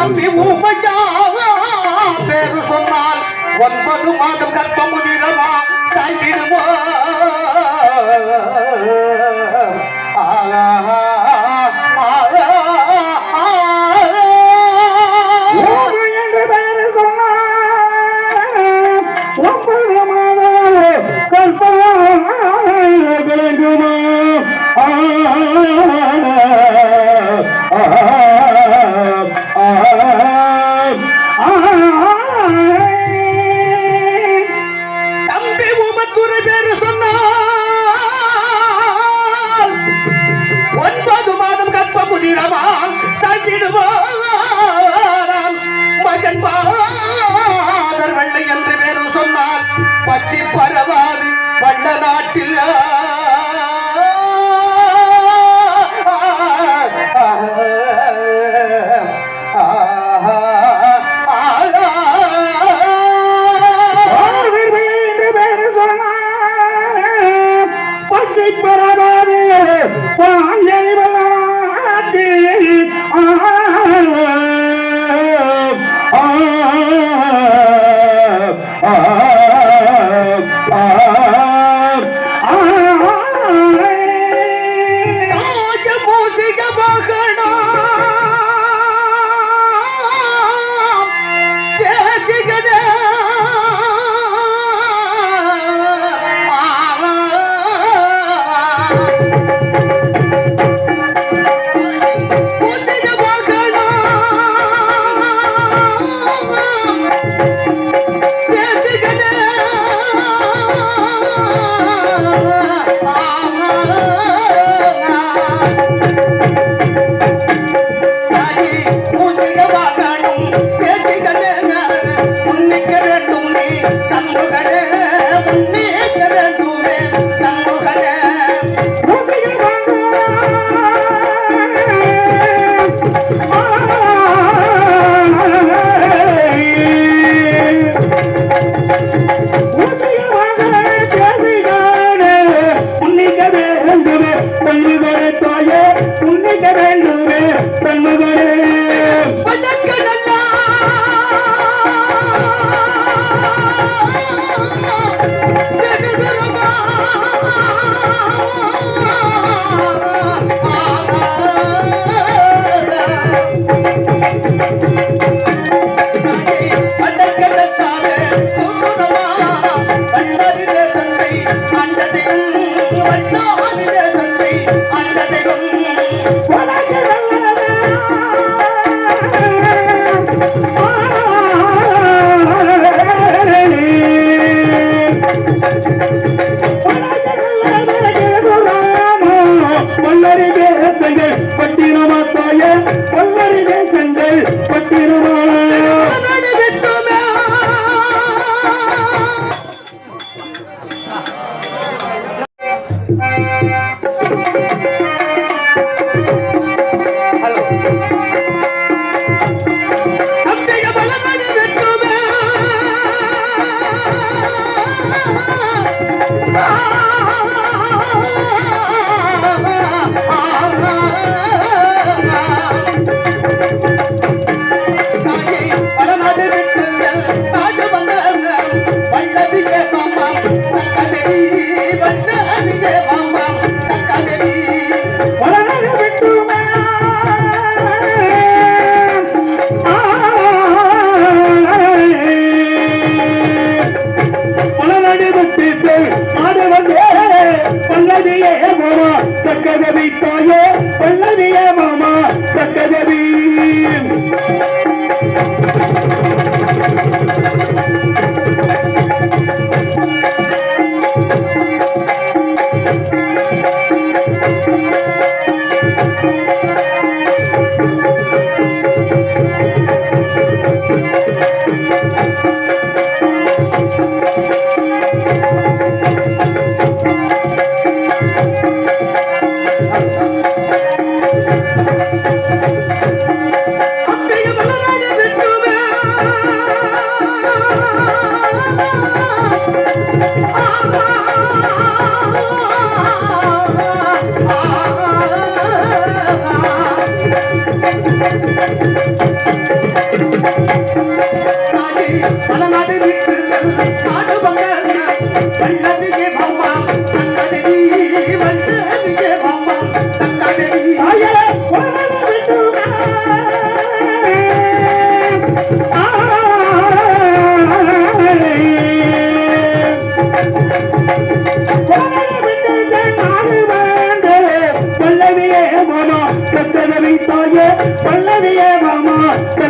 தம்பி ஊமையா பேரு சொன்னால் ஒன்பது மாதம் கற்பமுதிரமா சாய்ந்திடுவோ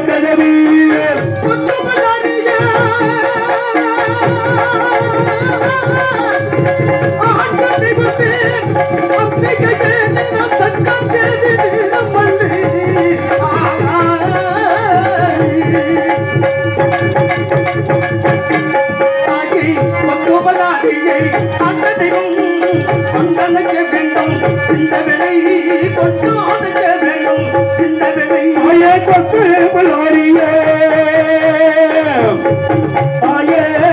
கதவி அண்ணதையும் அண்ணனுக்கு வேண்டும் இந்த விலை கொண்டு தாயே கொத்து புலாரியே தாயே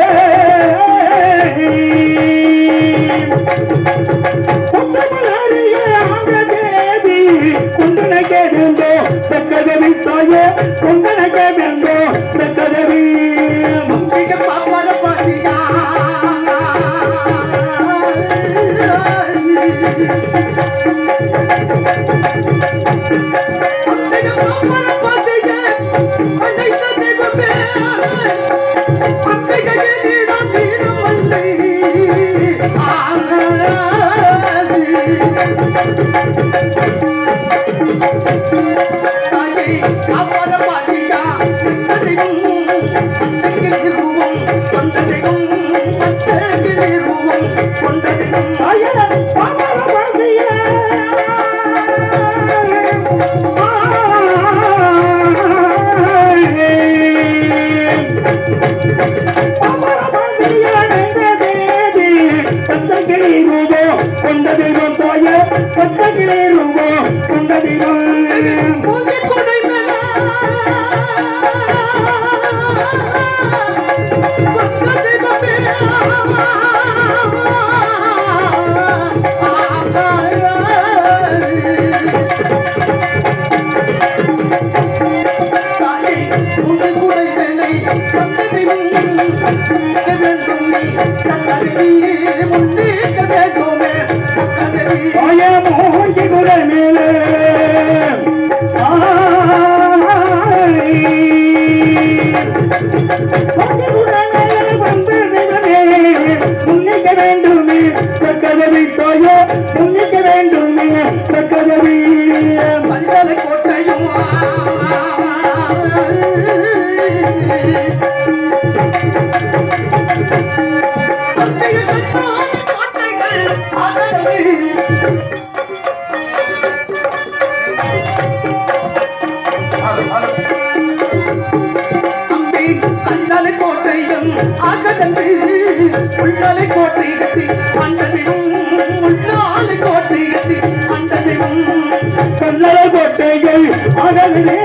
Bye. ஆகதன் ஆகதன்மை உள்ளாலை கோட்டை கத்தி அண்டதையும் உள்ளாலை கோட்டை கத்தி அண்டதையும் கல்லளை கோட்டையை அகதனே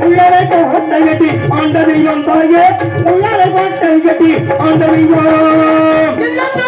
உள்ளாலை கோட்டை கட்டி ஆண்டதையும் தாயே உள்ளாலை கோட்டை கட்டி ஆண்டதையும்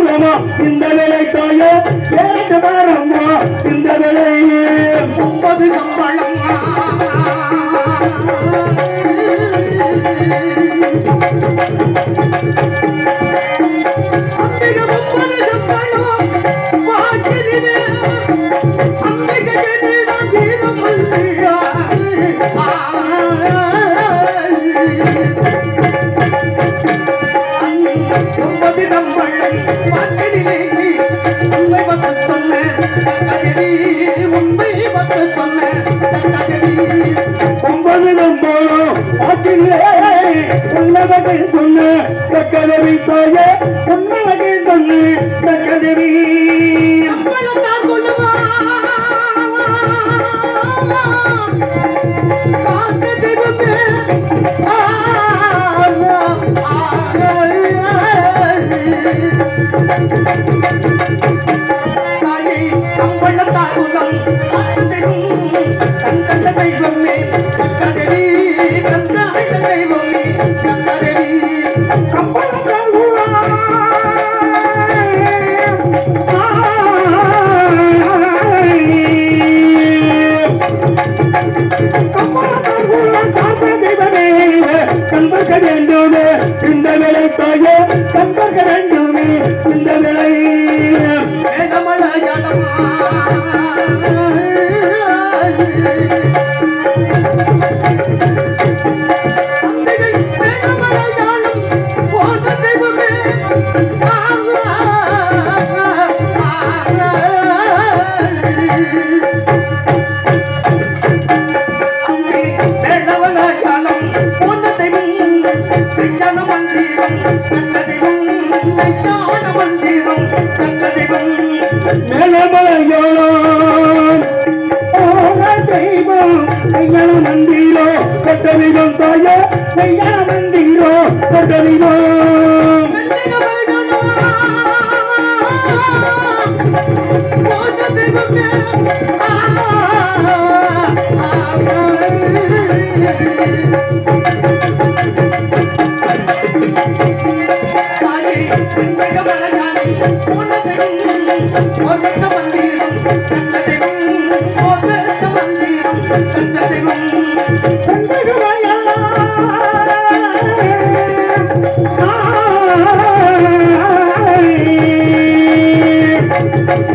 அம்மா இந்த நிலை தாயோ ஏறிட்டு பாரம்மா இந்த நிலை முப்பது கம்பளம் Thank you. போட்டு சொன்னேன். ஒன்பது நம்பளும் உன்னவகை சொன்ன சக்கதவி தாய உன்னவகை சொன்ன சக்கதவி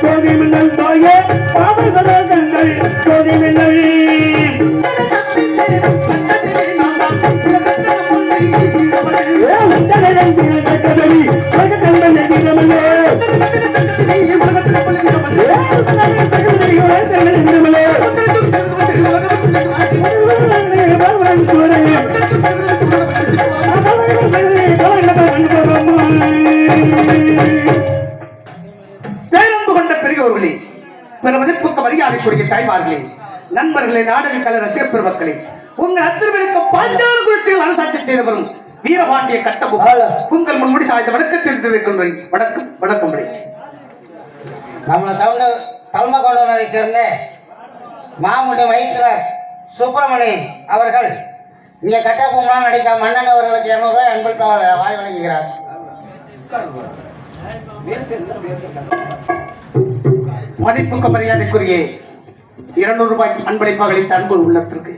சோதி மின்னல் தாயே அவசர கண்ணல் சோதி மின்னல் சக்கதவி தாய்மார்களே நண்பர்களே நாடக கலை ரசிக பெருமக்களே உங்கள் அத்திரவிற்கு பஞ்சாறு குறிச்சிகள் அரசாட்சி செய்த வரும் வீரபாண்டிய கட்டபு உங்கள் முன்முடி சாய்ந்த வணக்கத்தில் தெரிவிக்கின்றேன். வணக்கம் வணக்கம் நம்மளை தமிழ் தல்மகவுடனரை சேர்ந்த மாமுடி வைத்தியர் சுப்பிரமணி அவர்கள் இங்கே கட்டபொம்மலாம் நடிக்க மன்னன் அவர்களுக்கு இரநூறுவா அன்பிற்கு அவர் வாய் வழங்குகிறார். மதிப்புக்கு மரியாதைக்குரியே இருநூறு ரூபாய் அன்பளிப்பாக அளித்த அன்பு உள்ளத்திற்கு.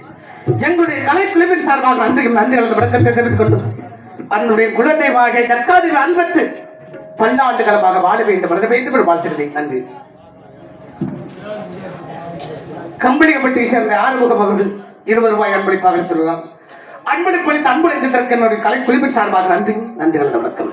எங்களுடைய கலைக்குழுவின் சார்பாக நன்றி நன்றி கலந்த வணக்கத்தை தெரிவித்துக் கொண்டு அன்னுடைய குலதெய்வாக தற்காது அன்பற்று பல்லாண்டு காலமாக வாழ வேண்டும் வளர வேண்டும் என்று வாழ்த்துகிறேன். நன்றி. கம்பளிக்கப்பட்டியை சேர்ந்த ஆறுமுகம் அவர்கள் இருபது ரூபாய் அன்பளிப்பாக அளித்துள்ளார். அன்பளிப்பு அளித்த அன்பு நெஞ்சத்திற்கு என்னுடைய கலைக்குழுவின் சார்பாக நன்றி நன்றி கலந்த வணக்கம்.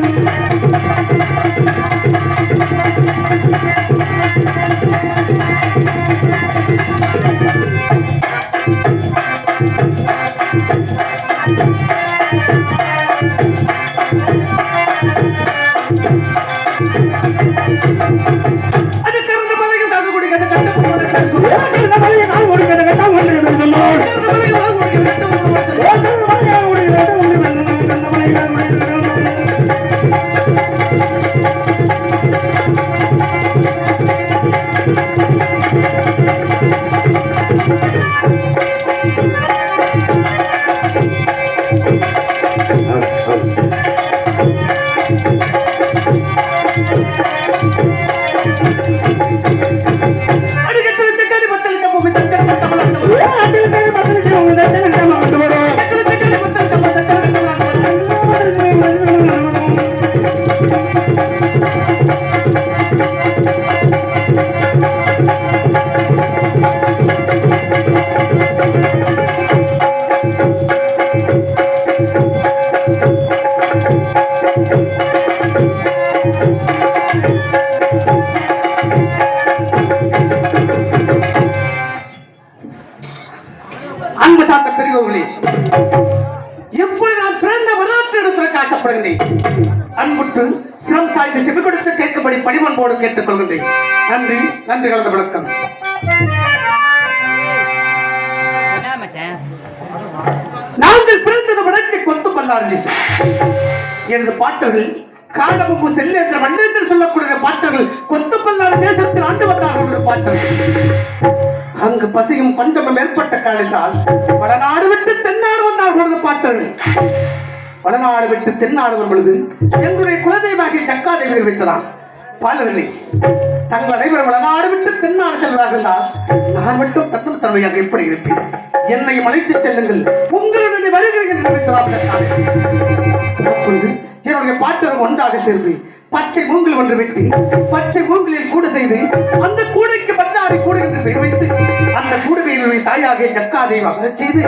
அது கேட்டுக்கொள்கின்றேன். நன்றி நன்றி கலந்த வணக்கம். நாங்கள் பிறந்தது வடக்கு கொத்து பல்லாறு எனது பாட்டர்கள் காடமும்பு செல்லேந்திர மல்லேந்திர சொல்லக்கூடிய பாட்டர்கள் கொத்து பல்லாறு தேசத்தில் ஆண்டு வந்தார்கள் பாட்டர்கள் அங்கு பசியும் பஞ்சமும் ஏற்பட்ட காலத்தால் வடநாடு விட்டு தென்னாடு வந்தார் பொழுது பாட்டர்கள் வடநாடு விட்டு தென்னாடு வரும் பொழுது எங்களுடைய குலதெய்வாகிய சக்காதேவி தெரிவித்ததான் பாலர்களே தங்கள் அனைவரும் வளநாடு விட்டு தென்னாடு செல்வார்கள் இருந்தால் நான் மட்டும் தத்துவ தன்மையாக எப்படி இருப்பேன்? என்னை அழைத்துச் செல்லுங்கள். உங்களுடன் வருகிறேன் என்று அப்பொழுது என்னுடைய பாட்டர்கள் ஒன்றாக சேர்ந்து பச்சை மூங்கில் ஒன்று வெட்டி பச்சை மூங்கிலில் கூட செய்து அந்த கூடைக்கு பட்டாரி கூடை என்று பெயர் வைத்து அந்த கூடுகையில் தாயாகிய ஜக்காதேவி அமரச் செய்து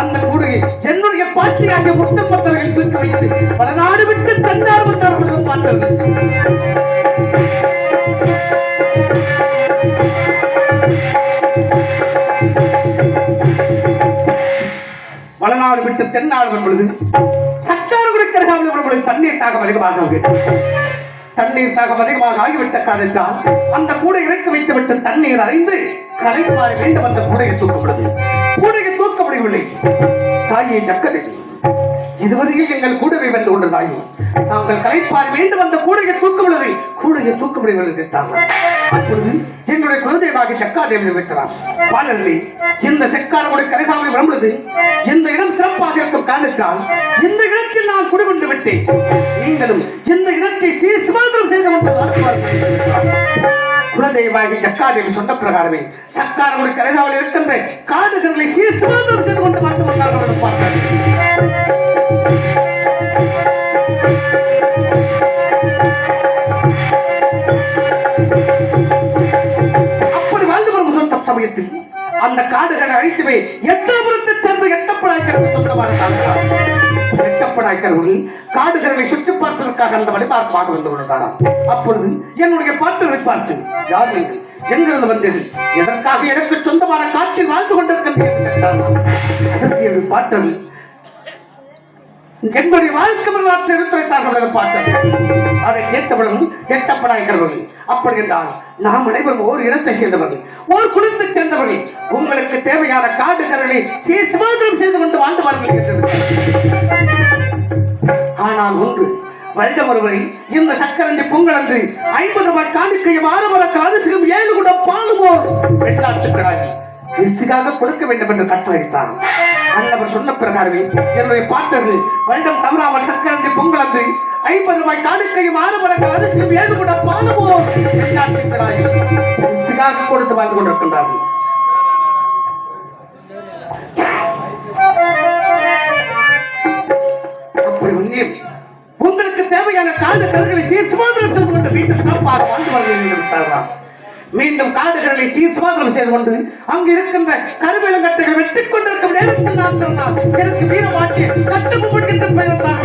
அந்த கூடுகை என்னுடைய பாட்டியாகிய முத்தப்பத்தர்கள் தூக்கி வைத்து பல நாடு விட்டு தன்னாடு வந்தார்கள் பாட்டர்கள் வளநாடு விட்டு தென்னாடு வரும் பொழுது சட்டாறு குடிக்கிறகாமல் வரும் பொழுது தண்ணீர் தாகம் அதிகமாக தண்ணீர் தாகம் அதிகமாக ஆகிவிட்ட காரணத்தால் அந்த கூடை இறக்கி வைத்து விட்டு தண்ணீர் அறைந்து கலைப்பாறை வேண்டும் அந்த கூடையை தூக்கப்படுது கூடையை தூக்க முடியவில்லை. தாயை ஜக்கதேவி இதுவரையில் எங்கள் கூடவே வந்து கொண்டு நாங்கள் கலைப்பார் வேண்டும் அந்த கூடையை தூக்க முடியவில்லை கூடையை தூக்க முடியவில்லை அப்பொழுது எங்களுடைய குலதெய்வாக சக்காதேவி வைக்கலாம் பாலர்களே இந்த செக்காரமுடைய கரைகாமல் வரும்பொழுது இந்த இடம் சிறப்பாக இருக்கும் காரணத்தால் இந்த இடத்தில் நான் குடிகொண்டு விட்டேன். நீங்களும் இந்த இடத்தை சீர் சுமந்திரம் செய்து கொண்டு குலதெய்வாகி சக்காதேவி சொன்ன பிரகாரமே சக்காரமுடைய கரைகாவல் இருக்கின்ற காடுகளை சீர் சுமந்திரம் செய்து கொண்டு வாழ்த்து வந்தார்கள் பார்த்தார்கள். அப்படி வாழ்ந்து வரும் சொந்த சமயத்தில் அந்த காடுகளை அழித்துவே எட்டபுரத்தை சேர்ந்த எட்டப்படாய்க்கு சொந்தமான காடுகள்? காடுகளை சுற்றி பார்ப்பதற்காக அந்த வழிபார்ப்பாக வந்து கொண்டாராம் அப்பொழுது என்னுடைய பாட்டுகளை பார்த்து யார் நீங்கள்? எங்கிருந்து வந்தீர்கள்? எதற்காக எனக்கு சொந்தமான காட்டில் வாழ்ந்து கொண்டிருக்கின்றீர்கள்? அதற்கு என்னுடைய பாட்டர்கள் வாழ்க்கை வரலாற்றை எடுத்துரைத்தார்கள் அந்த அதை கேட்டவுடன் எட்டப்படாய்கிறவர்கள் அப்படி என்றால் நாம் அனைவரும் ஓர் இனத்தை சேர்ந்தவர்கள் ஓர் குலத்தை சேர்ந்தவர்கள். உங்களுக்கு தேவையான காடு கரலை சீர் சுமந்திரம் செய்து கொண்டு வாழ்ந்து வாருங்கள் ஆனால் ஒன்று வருடம் ஒருவரை இந்த சக்கரஞ்சி பொங்கல் அன்று ஐம்பது ரூபாய் காணிக்கையும் ஆறு மரக்கள் அரிசியும் ஏழு கூட பாலுவோர் வெள்ளாட்டுக்கிறார்கள் கிறிஸ்துக்காக கொடுக்க வேண்டும் என்று கட்டளையிட்டார் அன்னவர் சொன்ன பிரகாரமே என்னுடைய பாட்டர்கள் வருடம் தவறாமல் சக்கரந்தி பொங்கல் அன்று ஐம்பது ரூபாய் காணிக்கையும் ஆறு மரங்கள் அரிசியும் ஏழு குடம் பாலுமோ கிறிஸ்துக்காக கொடுத்து வாழ்ந்து கொண்டிருக்கின்றார்கள். அப்படி உன்னியம் உங்களுக்கு தேவையான காடு கருகளை சீர் சுமாந்திரம் செய்து கொண்டு வீட்டில் சாப்பாடு வாழ்ந்து வருகிறார் மீண்டும் காடுகளை சீர் சுமாந்திரம் செய்து கொண்டு அங்கு இருக்கின்ற கருவேலங்கட்டைகள் வெட்டிக் கொண்டிருக்கும் நேரத்தில் நான் சொன்னால் எனக்கு வீரமாட்டி கட்டுப்படுகின்ற பெயர் தான்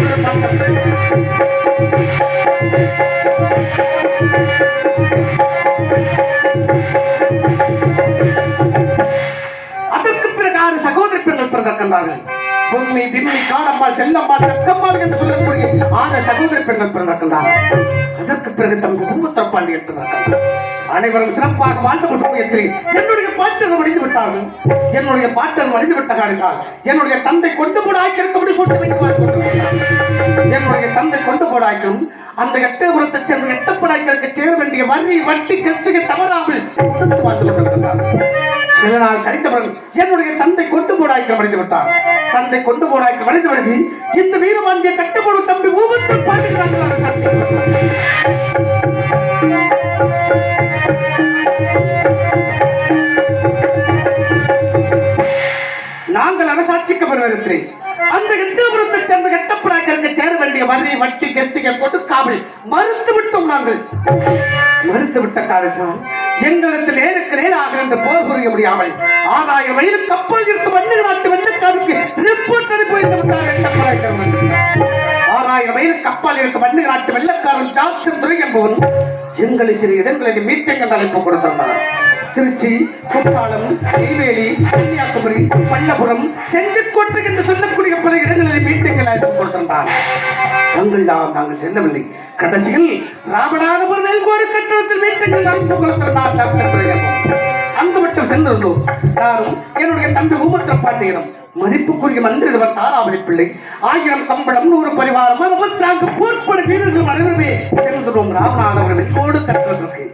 அதற்கு பிறகு ஆறு சகோதரி பெண்கள் பிறந்திருக்கின்றார்கள். பொம்மை திம்மி காடம்மாள் செல்லம்மாள் என்று சொல்லக்கூடிய ஆறு சகோதரி பெண்கள் பிறந்திருக்கின்றார்கள். அதற்கு பிறகு தம் குடும்பத்தர் அனைவரும் சிறப்பாக வாழ்ந்த சமயத்தில் என்னுடைய பாட்டர்கள் மடிந்து விட்டார்கள். என்னுடைய பாட்டர்கள் என்னுடைய தந்தை கொண்டு கூட ஆய்க்கிறபடி சொல்லி வைத்து வாழ்ந்து என்னுடைய தந்தை கொண்டு போடாய்க்கும் அந்த எட்டயபுரத்தை சேர்ந்த எட்டப்படாய்களுக்கு சேர வேண்டிய வரி வட்டி கத்துக்கு தவறாமல் கொடுத்து வாழ்ந்து கொண்டிருக்கிறார் சில நாள் கழித்தவர்கள் என்னுடைய தந்தை கொண்டு போடாய்க்கு அடைந்து விட்டார். தந்தை அதை கொண்டு போனாய்க்கு மடிந்து வருகி இந்த வீரவாண்டிய கட்டுப்போடு தம்பி ஊபத்தில் பாடுகிறார்கள் நாங்கள் அரசாட்சிக்கு பெறுவதில்லை அந்த எட்டயபுரத்தை சேர்ந்த கட்டப்படாய்களுக்கு சேர வேண்டிய வரி வட்டி கெஸ்டிகள் போட்டு காவல் மறுத்து விட்டோம் நாங்கள். மறுத்து விட்ட காரணத்தினால் எங்களிடத்தில் நேருக்கு நேராக என்று போர் புரிய முடியாமல் ஆறாயிரம் வயலுக்கு கப்பல் இருக்கும் வண்ணு நாட்டு வெள்ளக்காருக்கு ரிப்போர்ட் அனுப்பி வைத்து விட்டார் ஆறாயிரம் வயது அப்பால் இருக்கும் வண்ணு நாட்டு வெள்ளக்காரன் ஜாக்சன் துறை என்பவன் எங்களை சில இடங்களுக்கு மீட்டிங் என்ற அழைப்பு கொடுத்திருந்தார். திருச்சி குற்றாலம் நெய்வேலி கன்னியாகுமரி பல்லபுரம் செஞ்சிக்கோட்டை என்று சொல்லக்கூடிய பல இடங்களில் மீட்டிங்கள் அழைப்பு கொடுத்திருந்தார். அங்கெல்லாம் நாங்கள் செல்லவில்லை. கடைசியில் ராமநாதபுரம் மேல்கோடு கட்டணத்தில் மீட்டிங்கள் அங்கு மட்டும் சென்றிருந்தோம். நானும் என்னுடைய தம்பி ஊமத்திர பாண்டியனும் மதிப்புக்குரிய மந்திரிதவர் தாராவளி பிள்ளை ஆயிரம் கம்பளம் நூறு பரிவாரம் அறுபத்தி நான்கு போர்ப்பட வீரர்கள் அனைவருமே சென்றோம் ராமநாதபுரம் மேல்கோடு கட்டணத்திற்கு.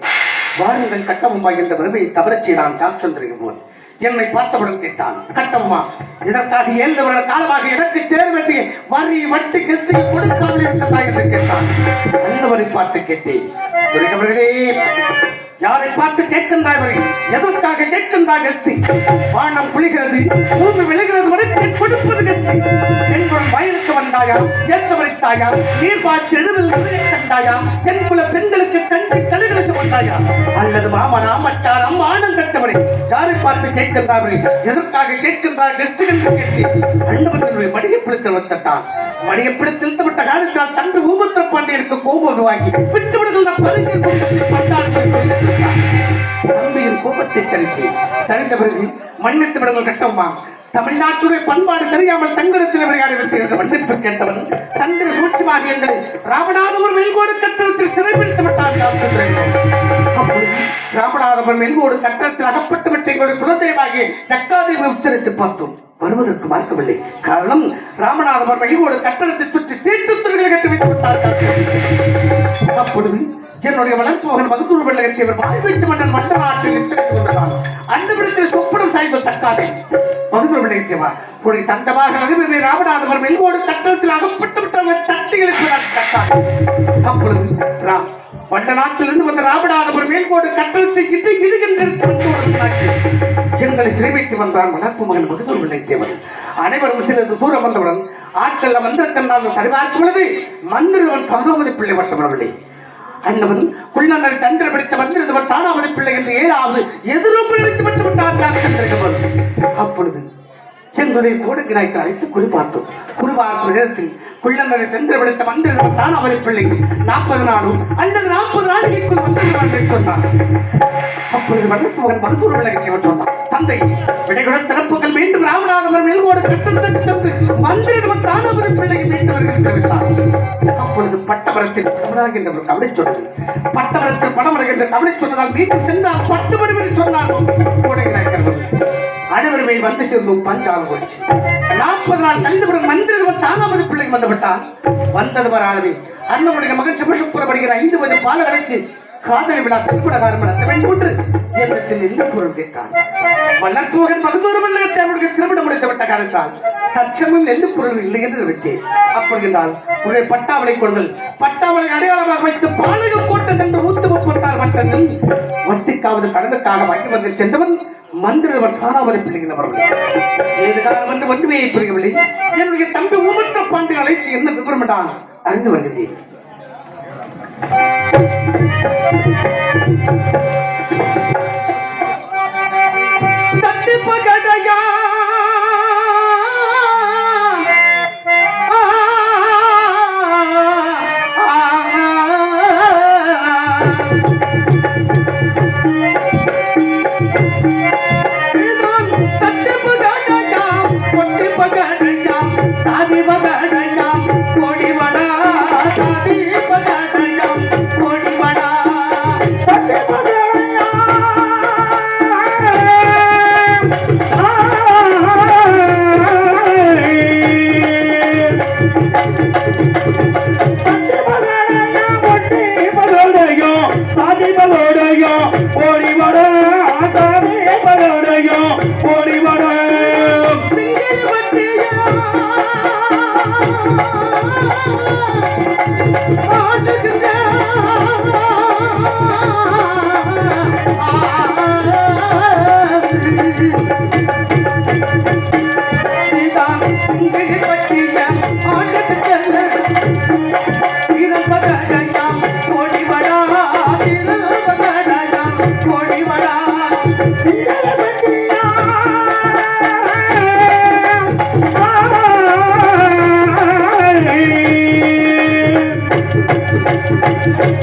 வாருங்கள் கட்டபொம்மா என்ற வருமையை தவறச் செய்தான் டாக்டர் போல் என்னை பார்த்தவுடன் கேட்டான் கட்டம்மா இதற்காக ஏழு வருட காலமாக எனக்கு சேர வேண்டிய வரி வட்டி கெத்து கொடுக்காமல் இருக்கிறதா என்று கேட்டான். அந்தவரை பார்த்து கேட்டேன். அவர்களே யாரை பார்த்து கேட்கின்றாய் வரை? எதற்காக கேட்கின்றாய் கஸ்தி? வானம் புலிகிறது பூமி விழுகிறது வரை கொடுப்பது கஸ்தி. என்பவன் வயலுக்கு வந்தாயா? ஏற்ற நீர் பாய்ச்சி எழுதல் கண்டாயா? என் குல பெண்களுக்கு கஞ்சி கழுகளை சுமந்தாயா? அல்லது மாமனா மச்சான் அம்மா ஆனம் கட்டவரை யாரை பார்த்து கேட்கின்றாய் எதற்காக கேட்கின்றாய் கஸ்தி என்று கேட்டி அண்ணவர்களுடைய மடியை பிடித்து வைத்தான் மடியை பிடித்து இழுத்து விட்ட காலத்தால் தன்று ஊமத்திர பாண்டியனுக்கு கோபம் வாங்கி விட்டு விடுதல் நான் தனித்த பிறகு மன்னித்து விடுங்கள் கட்டம்மா. தமிழ்நாட்டுடைய பண்பாடு தெரியாமல் தங்களிடத்தில் விளையாடி விட்டு என்று மன்னிப்பு கேட்டவன் தந்திர சூழ்ச்சிமாக எங்களை ராமநாதபுரம் மெல்கோடு கட்டணத்தில் சிறைப்பிடித்து விட்டார் ராமநாதபுரம் மெல்கோடு கட்டணத்தில் அகப்பட்டு விட்டு எங்களுடைய குலதெய்வாகி ஜக்காதேவி உச்சரித்து பார்த்தோம். வருவதற்கு மறுக்கவில்லை காரணம் ராமநாதபுரம் மெல்கோடு கட்டணத்தை சுற்றி தீட்டுத்துறைகளை கட்டி வைத்து விட்டார் அப்பொழுது என்னுடைய வளர்ப்பு மகன் மதுக்குரு வெள்ளை எத்தியவர் மன்னன் மன்ன நாட்டில் நித்திரைத்து கொண்டான் அண்டவிடத்தில் சொப்பனம் சாய்ந்த தக்காதே மதுக்குரு வெள்ளை எத்தியவா ஒரு தந்தமாக அனுபவி ராமநாதபுரம் மெல்வோடு கட்டணத்தில் அகப்பட்டு விட்டவர்கள் தட்டிகளுக்கு தக்காதே அப்பொழுது ராம் வண்ட நாட்டிலிருந்து வந்த ராமநாதபுரம் மேல்கோடு கட்டணத்தை கிட்டு இடுகின்ற எங்களை சிறைவைத்து வந்தான் வளர்ப்பு மகன் மகதூர் விளைத்தேவன் அனைவரும் சிலருக்கு தூரம் வந்தவுடன் ஆட்கள் வந்திருக்கின்றான் சரிபார்க்கும் பொழுது மந்திரவன் பகவதி பிள்ளை வட்டவரவில்லை அண்ணவன் குள்ளநரை தந்திர பிடித்த வந்திருந்தவர் தானாவது பிள்ளை என்று ஏழாவது எதிரொப்பு பிடித்து விட்டு விட்டார் அப்பொழுது எங்களுடைய கோடுக்கு கிணாய்க்கு அழைத்து குறிபார்த்தோம் குறிப்பார்க்கும் நேரத்தில் குள்ளங்களை தென்று விடுத்த மந்திரம் தான் அவரை பிள்ளை. நாற்பது நாளும் அல்லது நாற்பது நாளைக்குள் வந்திருவான் சொன்னார் அப்பொழுது வளர்ப்பு மகன் மருத்துவ விளக்கத்தை சொன்னார் தந்தை விடைகுடன் திறப்புகள் மீண்டும் ராமநாதபுரம் மேல்கோடு கட்டத்தட்டு சென்று மந்திரம் தான் அவரை பிள்ளையை மீண்டவர்கள் தெரிவித்தார் அப்பொழுது பட்டமரத்தில் படமராக ஒரு கவலை சொன்னது பட்டமரத்தில் படமராக கவலை சொன்னதால் மீண்டும் சென்றால் பட்டுமணி என்று சொன்னார். கோடை நாயக்கர்கள் அனைவருமே வந்து சேர்ந்தோம் பஞ்சாலம் போச்சு நாற்பது நாள் கழிந்தவுடன் மந்திரம் தானாவது பிள்ளைக்கு வந்து விட்டான். வந்தது வராதவே. அண்ணனுடைய மகன் சிவசுப்புரப்படுகிற ஐந்து வயது பாலகனுக்கு காதலி விழா திருப்படகாரம் நடத்த வேண்டும் என்று என்னிடத்தில் இல்லை பொருள் கேட்டான். வளர்ப்பு மகதூர் மல்லகத்தை அவனுக்கு திருமணம் முடித்து விட்ட காரணத்தால் தச்சமும் நெல்லு பொருள் இல்லை என்று நிறுத்தேன் அப்படி என்றால் உடைய பட்டாவளை கொள்கள் பட்டாவளை அடையாளமாக வைத்து பாலகம் கோட்டை சென்று நூத்தி முப்பத்தாறு வட்டங்கள் வட்டிக்காவது கடனுக்காக வாங்கிவர்கள் சென்றவன் மந்திரவர் தானாவதை பிள்ளைகிறவர்கள் ஏது காலம் என்று ஒன்றுமே புரியவில்லை. என்னுடைய தம்பி உமத்த பாண்டியன் அழைத்து என்ன விவரம் அறிந்து வருகிறேன் சட்டி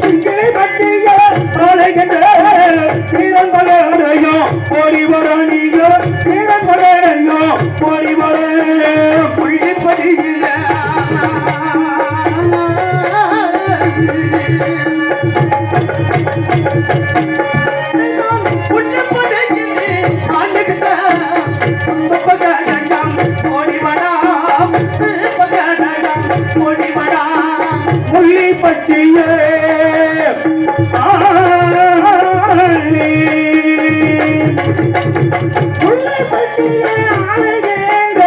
சிங்கிளை பட்டியா, ஆலைகின்ற தீரன் பகடையா, ஓடி வர நீயோ, தீரன் முள்ளிப்பட்டியே. ஆய். முள்ளிப்பட்டியே ஆலைகின்ற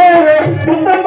முத்தம்